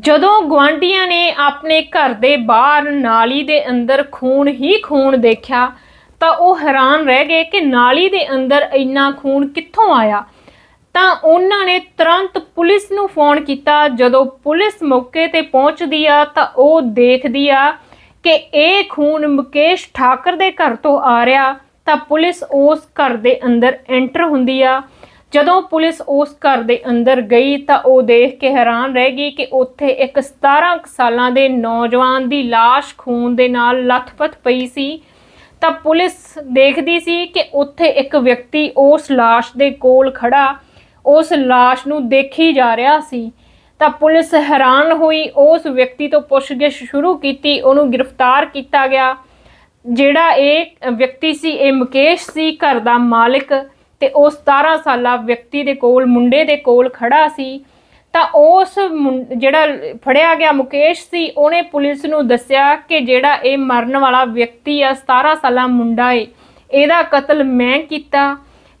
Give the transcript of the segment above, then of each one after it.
ਜਦੋਂ ਗਵਾਂਢੀਆਂ ਨੇ ਆਪਣੇ ਘਰ ਦੇ ਬਾਹਰ ਨਾਲੀ ਦੇ ਅੰਦਰ ਖੂਨ ਹੀ ਖੂਨ ਦੇਖਿਆ, ਤਾਂ ਉਹ ਹੈਰਾਨ ਰਹਿ ਗਏ ਕਿ ਨਾਲੀ ਦੇ ਅੰਦਰ ਇੰਨਾ ਖੂਨ ਕਿੱਥੋਂ ਆਇਆ। ਤਾਂ ਉਹਨਾਂ ਨੇ ਤੁਰੰਤ ਪੁਲਿਸ ਨੂੰ ਫੋਨ ਕੀਤਾ। ਜਦੋਂ ਪੁਲਿਸ ਮੌਕੇ ਤੇ ਪਹੁੰਚਦੀ ਆ, ਤਾਂ ਉਹ ਦੇਖਦੀ ਆ ਕਿ ਇਹ ਖੂਨ ਮੁਕੇਸ਼ ਠਾਕਰ ਦੇ ਘਰ ਤੋਂ ਆ ਰਿਹਾ। ਤਾਂ ਪੁਲਿਸ ਉਸ ਘਰ ਦੇ ਅੰਦਰ ਐਂਟਰ ਹੁੰਦੀ ਆ। ਜਦੋਂ ਪੁਲਿਸ ਉਸ ਘਰ ਦੇ ਅੰਦਰ ਗਈ ਤਾਂ ਉਹ ਦੇਖ ਕੇ ਹੈਰਾਨ ਰਹਿ ਗਈ ਕਿ ਉੱਥੇ ਇੱਕ 17 ਕੁ ਸਾਲਾਂ ਦੇ ਨੌਜਵਾਨ ਦੀ ਲਾਸ਼ ਖੂਨ ਦੇ ਨਾਲ ਲੱਥਪੱਥ ਪਈ ਸੀ। ਤਾਂ ਪੁਲਿਸ ਦੇਖਦੀ ਸੀ ਕਿ ਉੱਥੇ ਇੱਕ ਵਿਅਕਤੀ ਉਸ ਲਾਸ਼ ਦੇ ਕੋਲ ਖੜਾ, ਉਸ ਲਾਸ਼ ਨੂੰ ਦੇਖੀ ਜਾ ਰਿਹਾ ਸੀ। ਤਾਂ ਪੁਲਿਸ ਹੈਰਾਨ ਹੋਈ, ਉਸ ਵਿਅਕਤੀ ਤੋਂ ਪੁੱਛਗਿੱਛ ਸ਼ੁਰੂ ਕੀਤੀ, ਉਹਨੂੰ ਗ੍ਰਿਫਤਾਰ ਕੀਤਾ ਗਿਆ। ਜਿਹੜਾ ਇਹ ਵਿਅਕਤੀ ਸੀ, ਇਹ ਮੁਕੇਸ਼ ਸੀ, ਘਰ ਦਾ ਮਾਲਕ। ਤੇ ਉਹ 17 ਸਾਲਾ ਵਿਅਕਤੀ ਦੇ ਕੋਲ, ਮੁੰਡੇ ਦੇ ਕੋਲ ਖੜਾ ਸੀ। ਤਾਂ ਉਸ ਮੁੰ- ਜਿਹੜਾ ਫੜਿਆ ਗਿਆ ਮੁਕੇਸ਼ ਸੀ, ਉਹਨੇ ਪੁਲਿਸ ਨੂੰ ਦੱਸਿਆ ਕਿ ਜਿਹੜਾ ਇਹ ਮਰਨ ਵਾਲਾ ਵਿਅਕਤੀ ਆ 17 ਸਾਲਾ ਮੁੰਡਾ ਏ, ਇਹਦਾ ਕਤਲ ਮੈਂ ਕੀਤਾ।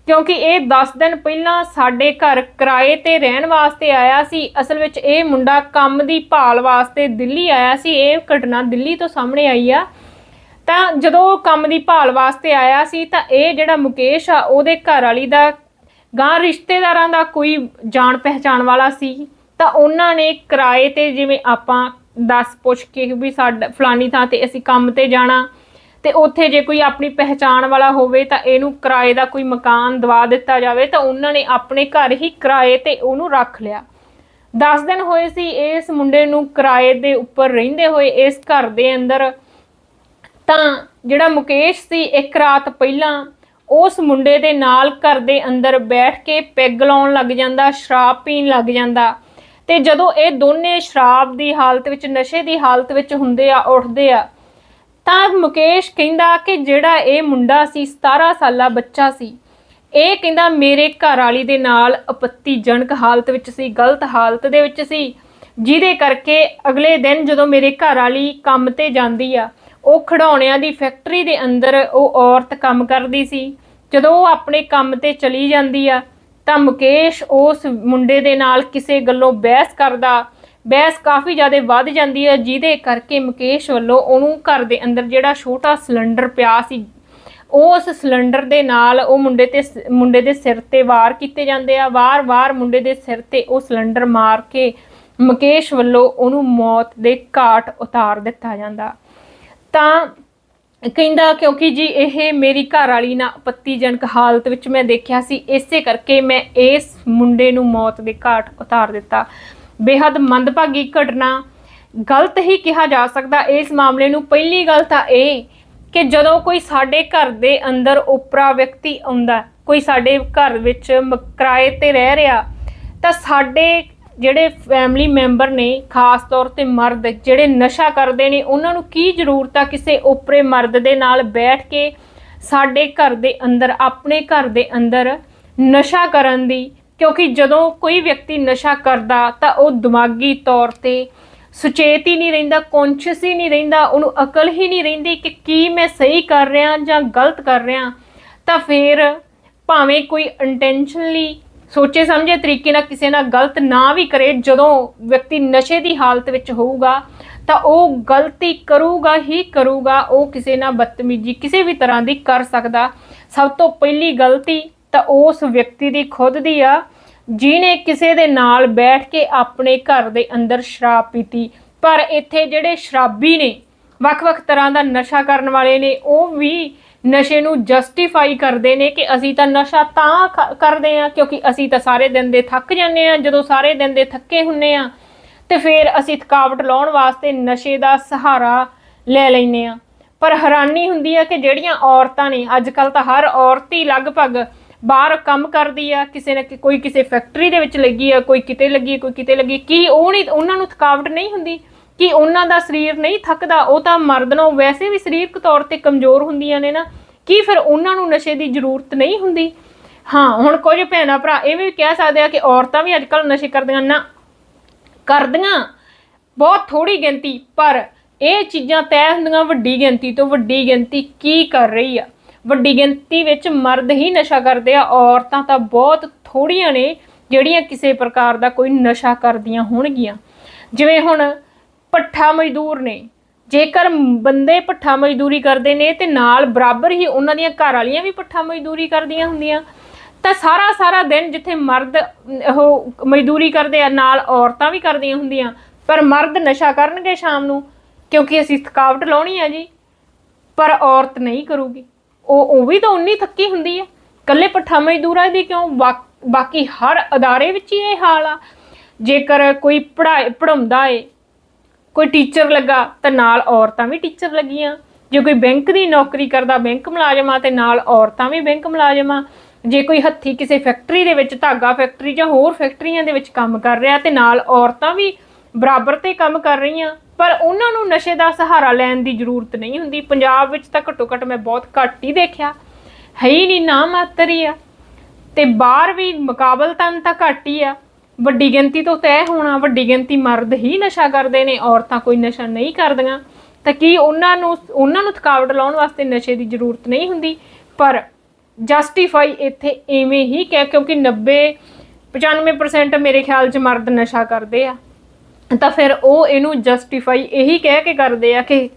ਕਿਉਂਕਿ ਇਹ 10 ਦਿਨ ਪਹਿਲਾਂ ਸਾਡੇ ਘਰ ਕਿਰਾਏ ਤੇ ਰਹਿਣ ਵਾਸਤੇ ਆਇਆ ਸੀ। ਅਸਲ ਵਿੱਚ ਇਹ ਮੁੰਡਾ ਕੰਮ ਦੀ ਭਾਲ ਵਾਸਤੇ ਦਿੱਲੀ ਆਇਆ ਸੀ। ਇਹ ਘਟਨਾ ਦਿੱਲੀ ਤੋਂ ਸਾਹਮਣੇ ਆਈ ਆ। ਤਾਂ ਜਦੋਂ ਉਹ ਕੰਮ ਦੀ ਭਾਲ ਵਾਸਤੇ ਆਇਆ ਸੀ, ਤਾਂ ਇਹ ਜਿਹੜਾ ਮੁਕੇਸ਼ ਆ, ਉਹਦੇ ਘਰ ਵਾਲੀ ਦਾ ਗਾਂ ਰਿਸ਼ਤੇਦਾਰਾਂ ਦਾ ਕੋਈ ਜਾਣ ਪਹਿਚਾਣ ਵਾਲਾ ਸੀ। ਤਾਂ ਉਹਨਾਂ ਨੇ ਕਿਰਾਏ ਤੇ ਜਿਵੇਂ ਆਪਾਂ ਦੱਸ ਪੁੱਛ ਕੇ ਵੀ ਸਾਡਾ, ਫਲਾਨੀ ਥਾਂ ਤੇ ਅਸੀਂ ਕੰਮ ਤੇ ਜਾਣਾ, ਤੇ ਉੱਥੇ ਜੇ ਕੋਈ ਆਪਣੀ ਪਹਿਚਾਣ ਵਾਲਾ ਹੋਵੇ, ਤਾਂ ਇਹਨੂੰ ਕਿਰਾਏ ਦਾ ਕੋਈ ਮਕਾਨ ਦਵਾ ਦਿੱਤਾ ਜਾਵੇ, ਤਾਂ ਉਹਨਾਂ ਨੇ ਆਪਣੇ ਘਰ ਹੀ ਕਿਰਾਏ ਤੇ ਉਹਨੂੰ ਰੱਖ ਲਿਆ। 10 ਦਿਨ ਹੋਏ ਸੀ, ਇਸ ਮੁੰਡੇ ਨੂੰ ਕਿਰਾਏ ਦੇ ਉੱਪਰ ਰਹਿੰਦੇ ਹੋਏ, ਇਸ ਘਰ ਦੇ ਅੰਦਰ ਤਾਂ ਜਿਹੜਾ ਮੁਕੇਸ਼ ਸੀ ਇੱਕ ਰਾਤ ਪਹਿਲਾਂ, ਉਸ ਮੁੰਡੇ ਦੇ ਨਾਲ ਘਰ ਦੇ ਅੰਦਰ ਬੈਠ ਕੇ ਪੈਗ ਲਾਉਣ ਲੱਗ ਜਾਂਦਾ, ਸ਼ਰਾਬ ਪੀਣ ਲੱਗ ਜਾਂਦਾ। ਤੇ ਜਦੋਂ ਇਹ ਦੋਨੇ ਸ਼ਰਾਬ ਦੀ ਹਾਲਤ ਵਿੱਚ, ਨਸ਼ੇ ਦੀ ਹਾਲਤ ਵਿੱਚ ਹੁੰਦੇ ਆ, ਉੱਠਦੇ ਆ, ਤਾਂ ਮੁਕੇਸ਼ ਕਹਿੰਦਾ ਕਿ ਜਿਹੜਾ ਇਹ ਮੁੰਡਾ ਸੀ 17 ਸਾਲਾ ਬੱਚਾ ਸੀ, ਇਹ ਕਹਿੰਦਾ ਮੇਰੇ ਘਰ ਵਾਲੀ ਦੇ ਨਾਲ ਆਪੱਤੀਜਨਕ ਹਾਲਤ ਵਿੱਚ ਸੀ, ਗਲਤ ਹਾਲਤ ਦੇ ਵਿੱਚ ਸੀ, ਜਿਹਦੇ ਕਰਕੇ ਅਗਲੇ ਦਿਨ ਜਦੋਂ ਮੇਰੇ ਘਰ ਵਾਲੀ ਕੰਮ ਤੇ ਜਾਂਦੀ ਆ ਉਹ ਖਿਡੌਣਿਆਂ ਦੀ ਫੈਕਟਰੀ ਦੇ ਅੰਦਰ ਉਹ ਔਰਤ ਕੰਮ ਕਰਦੀ ਸੀ। ਜਦੋਂ ਉਹ ਆਪਣੇ ਕੰਮ ਤੇ ਚਲੀ ਜਾਂਦੀ ਆ ਤਾਂ ਮੁਕੇਸ਼ ਉਸ ਮੁੰਡੇ ਦੇ ਨਾਲ ਕਿਸੇ ਗੱਲੋਂ ਬਹਿਸ ਕਰਦਾ। ਬਹਿਸ ਕਾਫੀ ਜ਼ਿਆਦਾ ਵੱਧ ਜਾਂਦੀ ਹੈ ਜਿਹਦੇ ਕਰਕੇ ਮੁਕੇਸ਼ ਵੱਲੋਂ ਉਹਨੂੰ ਘਰ ਦੇ ਅੰਦਰ ਜਿਹੜਾ ਛੋਟਾ ਸਿਲੰਡਰ ਪਿਆ ਸੀ ਉਸ ਸਿਲੰਡਰ ਦੇ ਨਾਲ ਉਹ ਮੁੰਡੇ ਤੇ ਸ- ਮੁੰਡੇ ਦੇ ਸਿਰ ਤੇ ਵਾਰ ਕੀਤੇ ਜਾਂਦੇ ਆ। ਵਾਰ-ਵਾਰ ਮੁੰਡੇ ਦੇ ਸਿਰ ਤੇ ਉਹ ਸਿਲੰਡਰ ਮਾਰ ਕੇ ਮੁਕੇਸ਼ ਵੱਲੋਂ ਉਹਨੂੰ ਮੌਤ ਦੇ ਘਾਟ ਉਤਾਰ ਦਿੱਤਾ ਜਾਂਦਾ। ਤਾਂ ਕਹਿੰਦਾ ਕਿਉਂਕਿ ਜੀ ਇਹ ਮੇਰੀ ਘਰ ਵਾਲੀ ਨਾਲ ਆਪੱਤੀਜਨਕ ਹਾਲਤ ਵਿੱਚ ਮੈਂ ਦੇਖਿਆ ਸੀ, ਇਸੇ ਕਰਕੇ ਮੈਂ ਇਸ ਮੁੰਡੇ ਨੂੰ ਮੌਤ ਦੇ ਘਾਟ ਉਤਾਰ ਦਿੱਤਾ। ਬੇहद ਮੰਦਭਾਗੀ ਘਟਨਾ, ਗਲਤ ਹੀ ਕਿਹਾ ਜਾ ਸਕਦਾ ਇਸ ਮਾਮਲੇ ਨੂੰ। ਪਹਿਲੀ ਗੱਲ ਤਾਂ ਇਹ ਕਿ ਜਦੋਂ ਕੋਈ ਸਾਡੇ ਘਰ ਦੇ ਅੰਦਰ ਉਪਰਾ ਵਿਅਕਤੀ ਆਉਂਦਾ, ਕੋਈ ਸਾਡੇ ਘਰ ਵਿੱਚ ਕਿਰਾਏ ਤੇ ਰਹਿ ਰਿਹਾ, ਤਾਂ ਸਾਡੇ ਜਿਹੜੇ ਫੈਮਿਲੀ ਮੈਂਬਰ ਨੇ, ਖਾਸ ਤੌਰ ਤੇ ਮਰਦ, ਜਿਹੜੇ ਨਸ਼ਾ ਕਰਦੇ ਨੇ, ਉਹਨਾਂ ਨੂੰ ਕੀ ਜ਼ਰੂਰਤ ਆ ਕਿਸੇ ਉਪਰੇ ਮਰਦ ਦੇ ਨਾਲ ਬੈਠ ਕੇ ਸਾਡੇ ਘਰ ਦੇ ਅੰਦਰ, ਆਪਣੇ ਘਰ ਦੇ ਅੰਦਰ ਨਸ਼ਾ ਕਰਨ ਦੀ? ਕਿਉਂਕਿ ਜਦੋਂ ਕੋਈ ਵਿਅਕਤੀ ਨਸ਼ਾ ਕਰਦਾ, ਤਾਂ ਉਹ ਦਿਮਾਗੀ ਤੌਰ ਤੇ ਸੁਚੇਤ ਹੀ ਨਹੀਂ ਰਹਿੰਦਾ ਕੌਨਸ਼ੀਅਸ ਹੀ ਨਹੀਂ ਰਹਿੰਦਾ, ਉਹਨੂੰ ਅਕਲ ਹੀ ਨਹੀਂ ਰਹਿੰਦੀ ਕਿ ਕੀ ਮੈਂ ਸਹੀ ਕਰ ਰਿਹਾ ਜਾਂ ਗਲਤ ਕਰ ਰਿਹਾ। ਤਾਂ ਫਿਰ ਭਾਵੇਂ ਕੋਈ ਇੰਟੈਂਸ਼ਨਲੀ ਸੋਚੇ ਸਮਝੇ ਤਰੀਕੇ ਨਾਲ ਕਿਸੇ ਨਾਲ ਗਲਤ ਨਾ ਵੀ ਕਰੇ, ਜਦੋਂ ਵਿਅਕਤੀ ਨਸ਼ੇ ਦੀ ਹਾਲਤ ਵਿੱਚ ਹੋਊਗਾ, ਤਾਂ ਉਹ ਗਲਤੀ ਕਰੂਗਾ ਹੀ ਕਰੂਗਾ, ਉਹ ਕਿਸੇ ਨਾਲ ਬਦਤਮੀਜ਼ੀ ਕਿਸੇ ਵੀ ਤਰ੍ਹਾਂ ਦੀ ਕਰ ਸਕਦਾ। ਸਭ ਤੋਂ ਪਹਿਲੀ ਗਲਤੀ ਤਾਂ ਉਸ ਵਿਅਕਤੀ ਦੀ ਖੁਦ ਦੀ ਆ, ਜਿਹਨੇ ਕਿਸੇ ਦੇ ਨਾਲ ਬੈਠ ਕੇ ਆਪਣੇ ਘਰ ਦੇ ਅੰਦਰ ਸ਼ਰਾਬ ਪੀਤੀ। ਪਰ ਇੱਥੇ ਜਿਹੜੇ ਸ਼ਰਾਬੀ ਨੇ, ਵੱਖ-ਵੱਖ ਤਰ੍ਹਾਂ ਦਾ ਨਸ਼ਾ ਕਰਨ ਵਾਲੇ ਨੇ, ਉਹ ਵੀ ਨਸ਼ੇ ਨੂੰ ਜਸਟੀਫਾਈ ਕਰਦੇ ਨੇ ਕਿ ਅਸੀਂ ਤਾਂ ਨਸ਼ਾ ਤਾਂ ਕ- ਕਰਦੇ ਆ ਕਿਉਂਕਿ ਅਸੀਂ ਤਾਂ ਸਾਰੇ ਦਿਨ ਦੇ ਥੱਕ ਜਾਂਦੇ ਆ ਜਦੋਂ ਸਾਰੇ ਦਿਨ ਦੇ ਥੱਕੇ ਹੁੰਨੇ ਆ ਤੇ ਫਿਰ ਅਸੀਂ ਥਕਾਵਟ ਲਾਉਣ ਵਾਸਤੇ ਨਸ਼ੇ ਦਾ ਸਹਾਰਾ ਲੈ ਲੈਨੇ ਆ ਪਰ ਹੈਰਾਨੀ ਹੁੰਦੀ ਆ ਕਿ ਜਿਹੜੀਆਂ ਔਰਤਾਂ ਨੇ ਅੱਜ ਕੱਲ ਤਾਂ ਹਰ ਔਰਤ ਹੀ ਲਗਭਗ ਬਾਹਰ ਕੰਮ ਕਰਦੀ ਆ, ਕਿਸੇ ਨਾ ਕੋਈ ਕਿਸੇ ਫੈਕਟਰੀ ਦੇ ਵਿੱਚ ਲੱਗੀ ਆ, ਕੋਈ ਕਿਤੇ ਲੱਗੀ, ਕੋਈ ਕਿਤੇ ਲੱਗੀ, ਕੀ ਉਹ ਨਹੀਂ, ਉਹਨਾਂ ਨੂੰ ਥਕਾਵਟ ਨਹੀਂ ਹੁੰਦੀ? ਕਿ ਉਹਨਾਂ ਦਾ ਸਰੀਰ ਨਹੀਂ ਥੱਕਦਾ? ਉਹ ਤਾਂ ਮਰਦ ਨਾਲੋਂ ਵੈਸੇ ਵੀ ਸਰੀਰਕ ਤੌਰ ਤੇ ਕਮਜ਼ੋਰ ਹੁੰਦੀਆਂ ਨੇ ਨਾ। ਕੀ ਫਿਰ ਉਹਨਾਂ ਨੂੰ ਨਸ਼ੇ ਦੀ ਜ਼ਰੂਰਤ ਨਹੀਂ ਹੁੰਦੀ? ਹਾਂ, ਹੁਣ ਕੁਝ ਭੈਣਾਂ ਭਰਾ ਇਹ ਵੀ ਕਹਿ ਸਕਦੇ ਆ ਕਿ ਔਰਤਾਂ ਵੀ ਅੱਜਕੱਲ ਨਸ਼ੇ ਕਰਦੀਆਂ, ਨਾ, ਕਰਦੀਆਂ, ਬਹੁਤ ਥੋੜੀ ਗਿਣਤੀ, ਪਰ ਇਹ ਚੀਜ਼ਾਂ ਤੈਅ ਹੁੰਦੀਆਂ ਵੱਡੀ ਗਿਣਤੀ ਤੋਂ ਵੱਡੀ ਗਿਣਤੀ ਕੀ ਕਰ ਰਹੀ ਆ? ਵੱਡੀ ਗਿਣਤੀ ਵਿੱਚ ਮਰਦ ਹੀ ਨਸ਼ਾ ਕਰਦੇ ਆ, ਔਰਤਾਂ ਤਾਂ ਬਹੁਤ ਥੋੜੀਆਂ ਨੇ ਜਿਹੜੀਆਂ ਕਿਸੇ ਪ੍ਰਕਾਰ ਦਾ ਕੋਈ ਨਸ਼ਾ ਕਰਦੀਆਂ ਹੋਣਗੀਆਂ। ਜਿਵੇਂ ਹੁਣ ਪੱਠਾ ਮਜ਼ਦੂਰ ਨੇ ਜੇਕਰ ਬੰਦੇ ਪੱਠਾ ਮਜ਼ਦੂਰੀ ਕਰਦੇ ਨੇ ਤੇ ਨਾਲ ਬਰਾਬਰ ਹੀ ਉਹਨਾਂ ਦੀਆਂ ਘਰ ਵਾਲੀਆਂ ਵੀ ਪੱਠਾ ਮਜ਼ਦੂਰੀ ਕਰਦੀਆਂ ਹੁੰਦੀਆਂ, ਤਾਂ ਸਾਰਾ ਸਾਰਾ ਦਿਨ ਜਿੱਥੇ ਮਰਦ, ਉਹ ਮਜ਼ਦੂਰੀ ਕਰਦੇ ਆ, ਨਾਲ ਔਰਤਾਂ ਵੀ ਕਰਦੀਆਂ ਹੁੰਦੀਆਂ, ਪਰ ਮਰਦ ਨਸ਼ਾ ਕਰਨਗੇ ਸ਼ਾਮ ਨੂੰ, ਕਿਉਂਕਿ ਅਸੀਂ ਥਕਾਵਟ ਲਾਉਣੀ ਆ ਜੀ, ਪਰ ਔਰਤ ਨਹੀਂ ਕਰੂਗੀ। ਉਹ ਉਹ ਵੀ ਤਾਂ ਉਨੀ ਥੱਕੀ ਹੁੰਦੀ ਹੈ ਕੱਲੇ ਪੱਠਾ ਮਜ਼ਦੂਰਾਂ ਦੀ ਕਿਉਂ? ਬਾ- ਬਾਕੀ ਹਰ ਅਦਾਰੇ ਵਿੱਚ ਹੀ ਇਹ ਹਾਲ ਆ। ਜੇਕਰ ਕੋਈ ਪੜ੍ਹਾਈ ਪੜਾਉਂਦਾ ਏ ਕੋਈ ਟੀਚਰ ਲੱਗਾ ਤਾਂ ਨਾਲ ਔਰਤਾਂ ਵੀ ਟੀਚਰ ਲੱਗੀਆਂ। ਜੇ ਕੋਈ ਬੈਂਕ ਦੀ ਨੌਕਰੀ ਕਰਦਾ, ਬੈਂਕ ਮੁਲਾਜ਼ਮਾਂ ਤੇ ਨਾਲ ਔਰਤਾਂ ਵੀ ਬੈਂਕ ਮੁਲਾਜ਼ਮਾਂ ਜੇ ਕੋਈ ਹੱਥੀ ਕਿਸੇ ਫੈਕਟਰੀ ਦੇ ਵਿੱਚ ਧਾਗਾ ਫੈਕਟਰੀ ਜਾਂ ਹੋਰ ਫੈਕਟਰੀਆਂ ਦੇ ਵਿੱਚ ਕੰਮ ਕਰ ਰਿਹਾ ਤੇ ਨਾਲ ਔਰਤਾਂ ਵੀ ਬਰਾਬਰ ਤੇ ਕੰਮ ਕਰ ਰਹੀਆਂ, ਪਰ ਉਹਨਾਂ ਨੂੰ ਨਸ਼ੇ ਦਾ ਸਹਾਰਾ ਲੈਣ ਦੀ ਜ਼ਰੂਰਤ ਨਹੀਂ ਹੁੰਦੀ। ਪੰਜਾਬ ਵਿੱਚ ਤਾਂ ਘੱਟੋ ਘੱਟ ਮੈਂ ਬਹੁਤ ਘੱਟ ਹੀ ਦੇਖਿਆ। ਹੈ ਹੀ ਨਹੀਂ ਨਾ ਮਾਤਰ ਹੀ ਆ। ਤੇ ਬਾਹਰ ਵੀ ਮੁਕਾਬਲਤਨ ਤਾਂ ਘੱਟ ਹੀ ਆ। ਵੱਡੀ ਗਿਣਤੀ ਤੋਂ ਤੈਅ ਹੋਣਾ, ਵੱਡੀ ਗਿਣਤੀ ਮਰਦ ਹੀ ਨਸ਼ਾ ਕਰਦੇ ਨੇ, ਔਰਤਾਂ ਕੋਈ ਨਸ਼ਾ ਨਹੀਂ ਕਰਦੀਆਂ। ਤਾਂ ਕੀ ਉਹਨਾਂ ਨੂੰ ਉਹਨਾਂ ਨੂੰ ਥਕਾਵਟ ਲਾਉਣ ਵਾਸਤੇ ਨਸ਼ੇ ਦੀ ਜ਼ਰੂਰਤ ਨਹੀਂ ਹੁੰਦੀ? ਪਰ ਜਸਟੀਫਾਈ ਇੱਥੇ ਐਵੇਂ ਹੀ ਕਹਿ, ਕਿਉਂਕਿ 90 95% ਮੇਰੇ ਖਿਆਲ 'ਚ ਮਰਦ ਨਸ਼ਾ ਕਰਦੇ ਆ। ਤਾਂ ਫਿਰ ਉਹ ਇਹਨੂੰ ਜਸਟੀਫਾਈ ਇਹੀ ਕਹਿ ਕੇ ਕਰਦੇ ਆ ਕਿ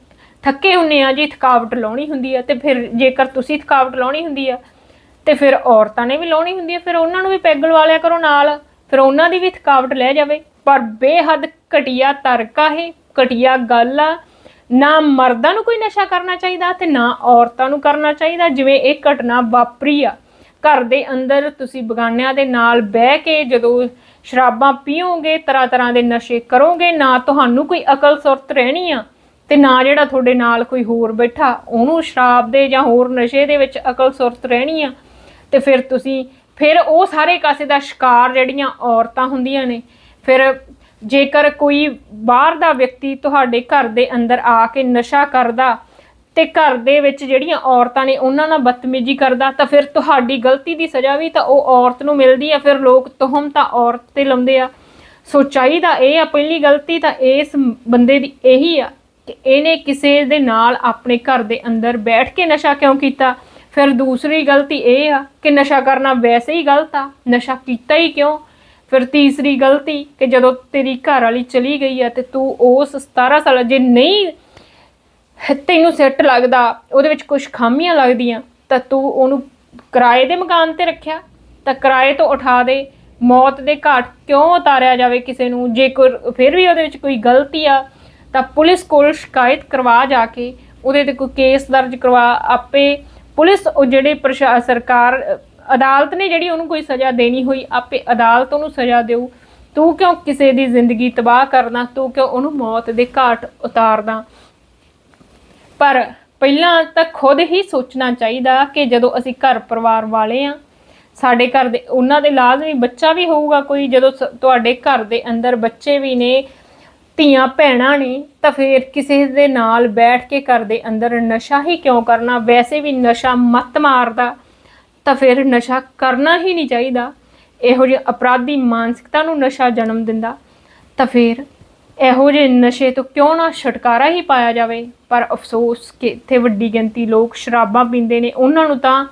ਥੱਕੇ ਹੁੰਨੇ ਆ ਜੀ, ਥਕਾਵਟ ਲਾਉਣੀ ਹੁੰਦੀ ਆ, ਤੇ ਫਿਰ ਜੇਕਰ ਤੁਸੀਂ ਥਕਾਵਟ ਲਾਉਣੀ ਹੁੰਦੀ ਆ, ਤੇ ਫਿਰ ਔਰਤਾਂ ਨੇ ਵੀ ਲਾਉਣੀ ਹੁੰਦੀ ਆ, ਫਿਰ ਉਹਨਾਂ ਨੂੰ ਵੀ ਪੈਗ ਲਵਾ ਲਿਆ ਕਰੋ ਨਾਲ। ਫਿਰ ਉਹਨਾਂ ਦੀ ਵੀ ਥਕਾਵਟ ਲੈ ਜਾਵੇ। ਪਰ ਬੇਹੱਦ ਘਟੀਆ ਤਰਕਾ ਹੈ ਘਟੀਆ ਗੱਲ ਆ। ਨਾ ਮਰਦਾਂ ਨੂੰ ਕੋਈ ਨਸ਼ਾ ਕਰਨਾ ਚਾਹੀਦਾ ਤੇ ਨਾ ਔਰਤਾਂ ਨੂੰ ਕਰਨਾ ਚਾਹੀਦਾ, ਜਿਵੇਂ ਇਹ ਘਟਨਾ ਵਾਪਰੀ ਆ। ਘਰ ਦੇ ਅੰਦਰ ਤੁਸੀਂ ਬਗਾਨਿਆਂ ਦੇ ਨਾਲ ਬਹਿ ਕੇ ਜਦੋਂ ਸ਼ਰਾਬਾਂ ਪੀਓਗੇ ਤਰ੍ਹਾਂ ਤਰ੍ਹਾਂ ਦੇ ਨਸ਼ੇ ਕਰੋਗੇ, ਨਾ ਤੁਹਾਨੂੰ ਕੋਈ ਅਕਲ ਸੁਰਤ ਰਹਿਣੀ ਆ ਤੇ ਨਾ ਜਿਹੜਾ ਤੁਹਾਡੇ ਨਾਲ ਕੋਈ ਹੋਰ ਬੈਠਾ, ਉਹਨੂੰ ਸ਼ਰਾਬ ਦੇ ਜਾਂ ਹੋਰ ਨਸ਼ੇ ਦੇ ਵਿੱਚ ਅਕਲ ਸੁਰਤ ਰਹਿਣੀ ਆ। ਤੇ ਫਿਰ ਤੁਸੀਂ ਫਿਰ ਉਹ ਸਾਰੇ ਕਾਸੇ ਦਾ ਸ਼ਿਕਾਰ ਜਿਹੜੀਆਂ ਔਰਤਾਂ ਹੁੰਦੀਆਂ ਨੇ, ਫਿਰ ਜੇਕਰ ਕੋਈ ਬਾਹਰ ਦਾ ਵਿਅਕਤੀ ਤੁਹਾਡੇ ਘਰ ਦੇ ਅੰਦਰ ਆ ਕੇ ਨਸ਼ਾ ਕਰਦਾ ਤੇ ਘਰ ਦੇ ਵਿੱਚ ਜਿਹੜੀਆਂ ਔਰਤਾਂ ਨੇ ਉਹਨਾਂ ਨਾਲ ਬਦਤਮੀਜ਼ੀ ਕਰਦਾ, ਤਾਂ ਫਿਰ ਤੁਹਾਡੀ ਗਲਤੀ ਦੀ ਸਜ਼ਾ ਵੀ ਤਾਂ ਉਹ ਔਰਤ ਨੂੰ ਮਿਲਦੀ ਆ, ਫਿਰ ਲੋਕ ਤੁਹਮ ਤਾਂ ਔਰਤ ਤੇ ਲਾਉਂਦੇ ਆ। ਸੋ ਚਾਹੀਦਾ ਇਹ ਆ ਪਹਿਲੀ ਗਲਤੀ ਤਾਂ ਇਸ ਬੰਦੇ ਦੀ ਇਹੀ ਆ ਕਿ ਇਹਨੇ ਕਿਸੇ ਦੇ ਨਾਲ ਆਪਣੇ ਘਰ ਦੇ ਅੰਦਰ ਬੈਠ ਕੇ ਨਸ਼ਾ ਕਿਉਂ ਕੀਤਾ? ਫਿਰ ਦੂਸਰੀ ਗਲਤੀ ਇਹ ਆ ਕਿ ਨਸ਼ਾ ਕਰਨਾ ਵੈਸੇ ਹੀ ਗਲਤ ਆ, ਨਸ਼ਾ ਕੀਤਾ ਹੀ ਕਿਉਂ? ਫਿਰ ਤੀਸਰੀ ਗਲਤੀ ਕਿ ਜਦੋਂ ਤੇਰੀ ਘਰ ਵਾਲੀ ਚਲੀ ਗਈ ਆ ਤੇ ਤੂੰ ਉਸ 17 ਸਾਲ, ਜੇ ਨਹੀਂ ਤੈਨੂੰ ਸੈੱਟ ਲੱਗਦਾ, ਉਹਦੇ ਵਿੱਚ ਕੁਝ ਖਾਮੀਆਂ ਲੱਗਦੀਆਂ, ਤਾਂ ਤੂੰ ਉਹਨੂੰ ਕਿਰਾਏ ਦੇ ਮਕਾਨ ਤੇ ਰੱਖਿਆ, ਤਾਂ ਕਿਰਾਏ ਤੋਂ ਉਠਾ ਦੇ, ਮੌਤ ਦੇ ਘਾਟ ਕਿਉਂ ਉਤਾਰਿਆ ਜਾਵੇ ਕਿਸੇ ਨੂੰ? ਜੇ ਕੋਈ, ਫਿਰ ਵੀ ਉਹਦੇ ਵਿੱਚ ਕੋਈ ਗਲਤੀ ਆ, ਤਾਂ ਪੁਲਿਸ ਕੋਲ ਸ਼ਿਕਾਇਤ ਕਰਵਾ ਜਾ ਕੇ ਉਹਦੇ ਤੇ ਕੋਈ ਕੇਸ ਦਰਜ ਕਰਵਾ, ਆਪੇ ਪੁਲਿਸ ਉਹ ਜਿਹੜੇ ਸਰਕਾਰ ਅਦਾਲਤ ਨੇ ਜਿਹੜੀ ਉਹਨੂੰ ਕੋਈ ਸਜ਼ਾ ਦੇਣੀ ਹੋਈ, ਆਪੇ ਅਦਾਲਤ ਉਹਨੂੰ ਸਜ਼ਾ ਦੇਊ। ਤੂੰ ਕਿਉਂ ਕਿਸੇ ਦੀ ਜ਼ਿੰਦਗੀ ਤਬਾਹ ਕਰਨਾ? ਤੂੰ ਕਿਉਂ ਉਹਨੂੰ ਮੌਤ ਦੇ ਘਾਟ ਉਤਾਰਦਾ ਪਰ ਪਹਿਲਾਂ ਤਾਂ ਖੁਦ ਹੀ ਸੋਚਣਾ ਚਾਹੀਦਾ ਕਿ ਜਦੋਂ ਅਸੀਂ ਘਰ ਪਰਿਵਾਰ ਵਾਲੇ ਆ, ਸਾਡੇ ਘਰ ਦੇ, ਉਹਨਾਂ ਦੇ ਲਾਜ਼ਮੀ ਬੱਚਾ ਵੀ ਹੋਊਗਾ ਕੋਈ, ਜਦੋਂ ਤੁਹਾਡੇ ਘਰ ਦੇ ਅੰਦਰ ਬੱਚੇ ਵੀ ਨੇ ਧੀਆਂ ਭੈਣਾਂ ਨੇ ਤਾਂ ਫਿਰ ਕਿਸੇ ਦੇ ਨਾਲ ਬੈਠ ਕੇ ਘਰ ਦੇ ਅੰਦਰ ਨਸ਼ਾ ਹੀ ਕਿਉਂ ਕਰਨਾ? ਵੈਸੇ ਵੀ ਨਸ਼ਾ ਮੱਤ ਮਾਰਦਾ, ਤਾਂ ਫਿਰ ਨਸ਼ਾ ਕਰਨਾ ਹੀ ਨਹੀਂ ਚਾਹੀਦਾ। ਇਹੋ ਜਿਹੇ ਅਪਰਾਧੀ ਮਾਨਸਿਕਤਾ ਨੂੰ ਨਸ਼ਾ ਜਨਮ ਦਿੰਦਾ। ਤਾਂ ਫਿਰ ਇਹੋ ਜਿਹੇ ਨਸ਼ੇ ਤੋਂ ਕਿਉਂ ਨਾ ਛੁਟਕਾਰਾ ਹੀ ਪਾਇਆ ਜਾਵੇ? ਪਰ ਅਫਸੋਸ ਕਿ ਇੱਥੇ ਵੱਡੀ ਗਿਣਤੀ ਲੋਕ ਸ਼ਰਾਬਾਂ ਪੀਂਦੇ ਨੇ, ਉਹਨਾਂ ਨੂੰ ਤਾਂ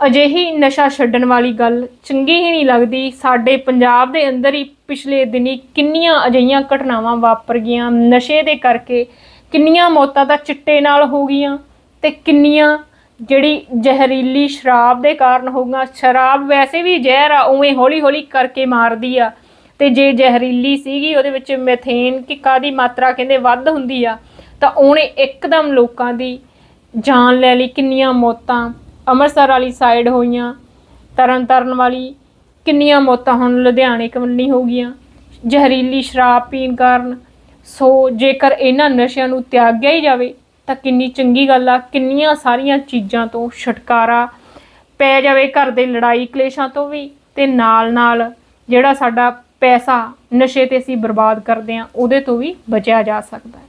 ਅਜਿਹੀ ਨਸ਼ਾ ਛੱਡਣ ਵਾਲੀ ਗੱਲ ਚੰਗੀ ਹੀ ਨਹੀਂ ਲੱਗਦੀ। ਸਾਡੇ ਪੰਜਾਬ ਦੇ ਅੰਦਰ ਹੀ ਪਿਛਲੇ ਦਿਨੀ ਕਿੰਨੀਆਂ ਅਜਿਹੀਆਂ ਘਟਨਾਵਾਂ ਵਾਪਰ ਗਈਆਂ। ਨਸ਼ੇ ਦੇ ਕਰਕੇ ਕਿੰਨੀਆਂ ਮੌਤਾਂ ਤਾਂ ਚਿੱਟੇ ਨਾਲ ਹੋ ਗਈਆਂ ਤੇ ਕਿੰਨੀਆਂ ਜਿਹੜੀ ਜ਼ਹਿਰੀਲੀ ਸ਼ਰਾਬ ਦੇ ਕਾਰਨ ਹੋ ਗਈਆਂ। ਸ਼ਰਾਬ ਵੈਸੇ ਵੀ ਜ਼ਹਿਰ ਆ, ਉਵੇਂ ਹੌਲੀ ਹੌਲੀ ਕਰਕੇ ਮਾਰਦੀ ਆ। ਤੇ ਜੇ ਜ਼ਹਿਰੀਲੀ ਸੀਗੀ, ਉਹਦੇ ਵਿੱਚ ਮੈਥੇਨ ਕਿ ਕਾਦੀ ਮਾਤਰਾ ਕਹਿੰਦੇ ਵੱਧ ਹੁੰਦੀ ਆ, ਤਾਂ ਉਹਨੇ ਇੱਕਦਮ ਲੋਕਾਂ ਦੀ ਜਾਨ ਲੈ ਲਈ ਕਿੰਨੀਆਂ ਮੌਤਾਂ। ਅੰਮ੍ਰਿਤਸਰ ਵਾਲੀ ਸਾਈਡ ਹੋਈਆਂ, ਤਰਨ ਤਰਨ ਵਾਲੀ, ਕਿੰਨੀਆਂ ਮੌਤਾਂ ਹੁਣ ਲੁਧਿਆਣੇ ਕਮਲਨੀ ਹੋ ਗਈਆਂ। ਜ਼ਹਿਰੀਲੀ ਸ਼ਰਾਬ ਪੀਣ ਕਾਰਨ, ਸੋ ਜੇਕਰ ਇਹਨਾਂ ਨਸ਼ਿਆਂ ਨੂੰ ਤਿਆਗਿਆ ਹੀ ਜਾਵੇ, ਤਾਂ ਕਿੰਨੀ ਚੰਗੀ ਗੱਲ ਆ, ਕਿੰਨੀਆਂ ਸਾਰੀਆਂ ਚੀਜ਼ਾਂ ਤੋਂ ਛੁਟਕਾਰਾ ਪੈ ਜਾਵੇ ਘਰ ਦੇ ਲੜਾਈ ਕਲੇਸ਼ਾਂ ਤੋਂ ਵੀ, ਤੇ ਨਾਲ ਨਾਲ ਜਿਹੜਾ ਸਾਡਾ ਪੈਸਾ ਨਸ਼ੇ ਤੇ ਅਸੀਂ ਬਰਬਾਦ ਕਰਦੇ ਆ ਉਹਦੇ ਤੋਂ ਵੀ ਬਚਿਆ ਜਾ ਸਕਦਾ ਹੈ।